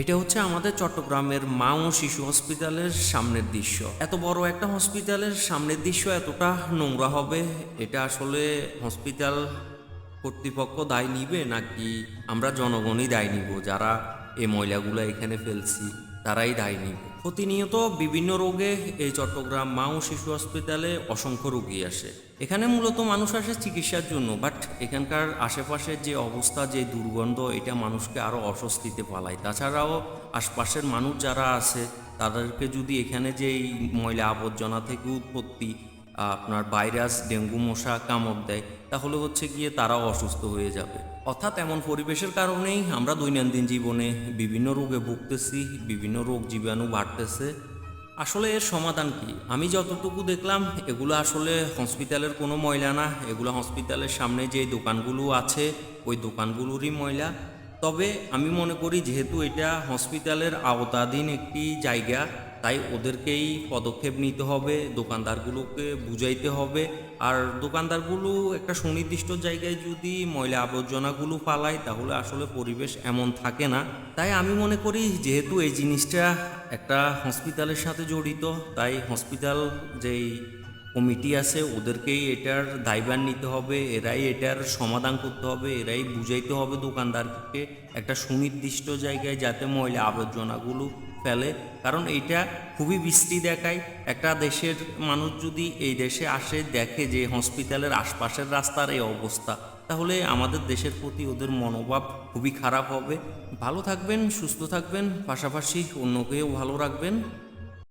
এটা হচ্ছে আমাদের চট্টগ্রামের মা ও শিশু হসপিটালের সামনের দৃশ্য। এত বড় একটা হসপিটালের সামনের দৃশ্য এতটা নোংরা হবে, এটা আসলে হসপিটাল কর্তৃপক্ষ দায় নিবে নাকি আমরা জনগণই দায় নিব? যারা এই ময়লাগুলো এখানে ফেলছি, তারাই দায় নিব। প্রতিনিয়ত বিভিন্ন রোগে এই চট্টগ্রাম মা ও শিশু হসপিটালে অসংখ্য রোগী আসে। এখানে মূলত মানুষ আসে চিকিৎসার জন্য বাট এখানকার আশেপাশের যে অবস্থা, যে দুর্গন্ধ, এটা মানুষকে আরও অস্বস্তিতে পালায় তাছাড়াও আশপাশের মানুষ যারা আছে, তাদেরকে যদি এখানে যে ময়লা আবর্জনা থেকে উৎপত্তি আপনার ভাইরাস, ডেঙ্গু, মশা, কামড় দেয়, তাহলে হচ্ছে গিয়ে তারাও অসুস্থ হয়ে যাবে। অর্থাৎ এমন পরিবেশের কারণেই আমরা দৈনন্দিন জীবনে বিভিন্ন রোগে ভুগতেছি, বিভিন্ন রোগ জীবাণু বাড়তেছে। আসলে এর সমাধান কি? আমি যতটুকু দেখলাম, এগুলো আসলে হসপিটালের কোনো ময়লা না। এগুলো হসপিটালের সামনে যে দোকানগুলো আছে, ওই দোকানগুলোরই ময়লা। তবে আমি মনে করি যেহেতু এটা হসপিটালের আওতাধীন একটি জায়গা তাই ওদেরকেই পদক্ষেপ নিতে হবে, দোকানদারগুলোকে বুঝাইতে হবে। আর দোকানদারগুলো একটা সুনির্দিষ্ট জায়গায় যদি ময়লা আবর্জনাগুলো পালায় তাহলে আসলে পরিবেশ এমন থাকে না। তাই আমি মনে করি যেহেতু এই জিনিসটা একটা হসপিটালের সাথে জড়িত, তাই হসপিটাল যেই কমিটি আছে, ওদেরকেই এটার দায়ভার নিতে হবে, এরাই এটার সমাধান করতে হবে, এরাই বুঝাইতে হবে দোকানদারকে একটা সুনির্দিষ্ট জায়গায় যাতে ময়লা আবর্জনাগুলো ফেলে। কারণ এইটা খুবই বৃষ্টি দেখায়। একটা দেশের মানুষ যদি এই দেশে আসে, দেখে যে হসপিটালের আশপাশের রাস্তার এই অবস্থা, তাহলে আমাদের দেশের প্রতি ওদের মনোভাব খুবই খারাপ হবে। ভালো থাকবেন, সুস্থ থাকবেন, পাশাপাশি অন্যকেও ভালো রাখবেন।